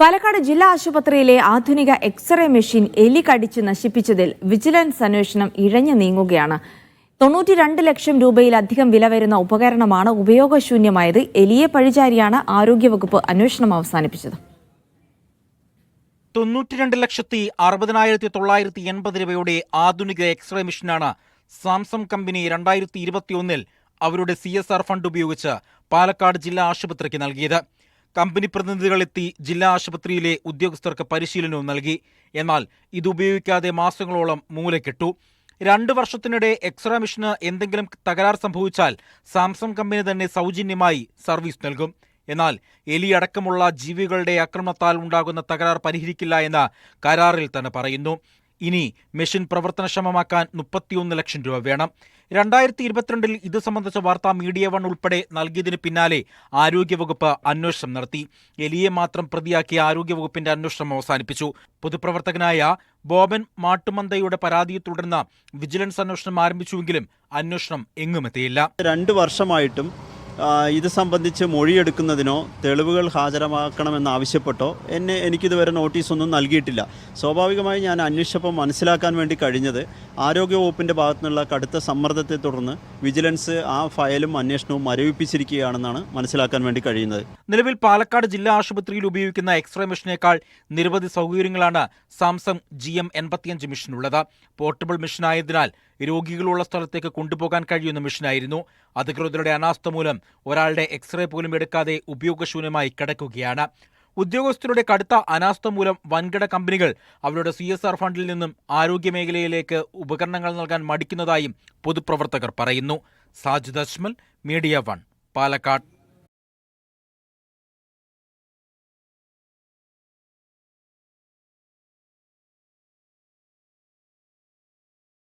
പാലക്കാട് ജില്ലാ ആശുപത്രിയിലെ ആധുനിക എക്സ്റേ മെഷീൻ എലി കടിച്ചു നശിപ്പിച്ചതിൽ വിജിലൻസ് അന്വേഷണം ഇഴഞ്ഞു നീങ്ങുകയാണ്. തൊണ്ണൂറ്റി രണ്ട് ലക്ഷം രൂപയിലധികം വില വരുന്ന ഉപകരണമാണ് ഉപയോഗശൂന്യമായത്. എലിയെ പഴിചാരിയാണ് ആരോഗ്യവകുപ്പ് അന്വേഷണം അവസാനിപ്പിച്ചത്. തൊണ്ണൂറ്റിരണ്ട് ലക്ഷത്തി അറുപതിനായിരത്തി തൊള്ളായിരത്തി എൺപത് രൂപയുടെ ആധുനിക എക്സ്റേ മെഷീനാണ് സാംസങ് കമ്പനി രണ്ടായിരത്തി ഇരുപത്തിയൊന്നിൽ അവരുടെ സി എസ് ആർ ഫണ്ട് ഉപയോഗിച്ച് പാലക്കാട് ജില്ലാ ആശുപത്രിക്ക് നൽകിയത്. കമ്പനി പ്രതിനിധികളെത്തി ജില്ലാ ആശുപത്രിയിലെ ഉദ്യോഗസ്ഥർക്ക് പരിശീലനവും നൽകി. എന്നാൽ ഇതുപയോഗിക്കാതെ മാസങ്ങളോളം മൂലക്കെട്ടു രണ്ട് വർഷത്തിനിടെ എക്സ്റേ മെഷീന് എന്തെങ്കിലും തകരാർ സംഭവിച്ചാൽ സാംസങ് കമ്പനി തന്നെ സൗജന്യമായി സർവീസ് നൽകും. എന്നാൽ എലി അടക്കമുള്ള ജീവികളുടെ ആക്രമണത്താൽ ഉണ്ടാകുന്ന തകരാർ പരിഹരിക്കില്ല എന്ന് കരാറിൽ തന്നെ പറയുന്നു. ഇനി മെഷീൻ പ്രവർത്തനക്ഷമമാക്കാൻ മുപ്പത്തിയൊന്ന് ലക്ഷം രൂപ വേണം. രണ്ടായിരത്തി ഇരുപത്തിരണ്ടിൽ ഇത് സംബന്ധിച്ച വാർത്ത മീഡിയ വൺ ഉൾപ്പെടെ നൽകിയതിന് പിന്നാലെ ആരോഗ്യവകുപ്പ് അന്വേഷണം നടത്തി. എലിയെ മാത്രം പ്രതിയാക്കിയ ആരോഗ്യവകുപ്പിന്റെ അന്വേഷണം അവസാനിപ്പിച്ചു. പൊതുപ്രവർത്തകനായ ബോബൻ മാട്ടുമന്തയുടെ പരാതിയെ തുടർന്ന് വിജിലൻസ് അന്വേഷണം ആരംഭിച്ചുവെങ്കിലും അന്വേഷണം എങ്ങുമെത്തിയില്ല രണ്ട് വർഷമായിട്ടും ഇത് സംബന്ധിച്ച് മൊഴിയെടുക്കുന്നതിനോ തെളിവുകൾ ഹാജരാക്കണമെന്നാവശ്യപ്പെട്ടോ എന്നെ എനിക്കിതുവരെ നോട്ടീസൊന്നും നൽകിയിട്ടില്ല. സ്വാഭാവികമായി ഞാൻ അന്വേഷിച്ചപ്പോൾ മനസ്സിലാക്കാൻ വേണ്ടി കഴിഞ്ഞത് ആരോഗ്യവകുപ്പിന്റെ ഭാഗത്തു നിന്നുള്ള കടുത്ത സമ്മർദ്ദത്തെ തുടർന്ന് വിജിലൻസ് ആ ഫയലും അന്വേഷണവും മരവിപ്പിച്ചിരിക്കുകയാണെന്നാണ് മനസ്സിലാക്കാൻ വേണ്ടി കഴിയുന്നത്. നിലവിൽ പാലക്കാട് ജില്ലാ ആശുപത്രിയിൽ ഉപയോഗിക്കുന്ന എക്സ്റേ മെഷീനേക്കാൾ നിരവധി സൗകര്യങ്ങളാണ് സാംസങ് ജി എം എൺപത്തിയഞ്ച് മെഷീനുള്ളത്. പോർട്ടബിൾ മെഷീനായതിനാൽ രോഗികളുള്ള സ്ഥലത്തേക്ക് കൊണ്ടുപോകാൻ കഴിയുന്ന മെഷീനായിരുന്നു. അധികൃതരുടെ അനാസ്ഥ മൂലം ഒരാളുടെ എക്സ്റേ പോലും എടുക്കാതെ ഉപയോഗശൂന്യമായി കിടക്കുകയാണ്. ഉദ്യോഗസ്ഥരുടെ കടുത്ത അനാസ്ഥ മൂലം വൻകിട കമ്പനികൾ അവരുടെ സി എസ് ആർ ഫണ്ടിൽ നിന്നും ആരോഗ്യമേഖലയിലേക്ക് ഉപകരണങ്ങൾ നൽകാൻ മടിക്കുന്നതായും പൊതുപ്രവർത്തകർ പറയുന്നു. Sajid Ajmal media one Palakkad.